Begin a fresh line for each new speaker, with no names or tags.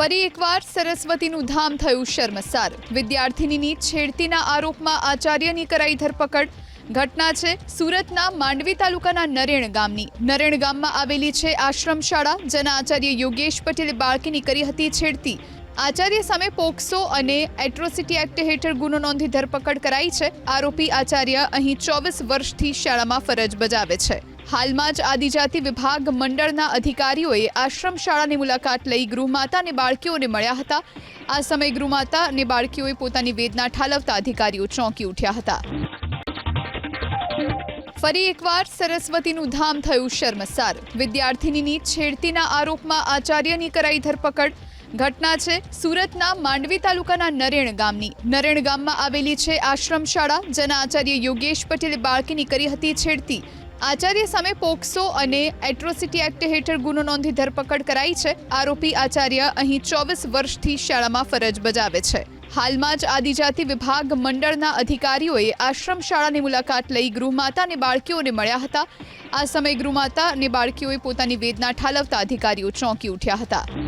ફરી એકવાર સરસ્વતીનું ધામ થયું શર્મસાર. વિદ્યાર્થિનીની છેડતીના આરોપમાં આચાર્યની કરાઈ ધરપકડ. ઘટના છે સુરતના માંડવી તાલુકાના નરેણ ગામની. નરેણ ગામમાં આવેલી છે આશ્રમ શાળા જેના આચાર્ય યોગેશ પટેલે બાળકીની કરી હતી છેડતી. આચાર્ય સામે પોક્સો અને એટ્રોસિટી એક્ટ હેઠળ ગુનો નોંધી ધરપકડ કરાઈ છે. આરોપી આચાર્ય અહીં ચોવીસ વર્ષથી શાળામાં ફરજ બજાવે છે. હાલમાં જ આદિજાતિ વિભાગ મંડળના અધિકારીઓએ આશ્રમ શાળાની મુલાકાત લઈ ગૃહમાતા અને બાળકીઓને મળ્યા હતા. આ સમયે ગૃહમાતા અને બાળકીઓએ પોતાની વેદના ઠાલવતા અધિકારીઓ ચોંકી ઉઠ્યા હતા. ફરી એકવાર સરસ્વતીનું ધામ થયું શર્મસાર. વિદ્યાર્થિનીની છેડતીના આરોપમાં આચાર્યની કરાઈ ધરપકડ. ઘટના છે સુરતના માંડવી તાલુકાના નરેણ ગામની. નરેણ ગામમાં આવેલી છે આશ્રમ શાળા, જેના આચાર્ય યોગેશ પટેલે બાળકીની કરી હતી છેડતી. આચાર્ય સામે પોક્સો અને એટ્રોસિટી એક્ટ હેઠળ ગુનો નોંધી ધરપકડ કરાઈ છે. આરોપી આચાર્ય અહીં ચોવીસ વર્ષથી શાળામાં ફરજ બજાવે છે. હાલમાં જ આદિજાતિ વિભાગ મંડળના અધિકારીઓએ આશ્રમ શાળાની મુલાકાત લઈ ગૃહમાતા અને બાળકીઓને મળ્યા હતા. આ સમયે ગૃહમાતા અને બાળકીઓએ પોતાની વેદના ઠાલવતા અધિકારીઓ ચોંકી ઉઠ્યા હતા.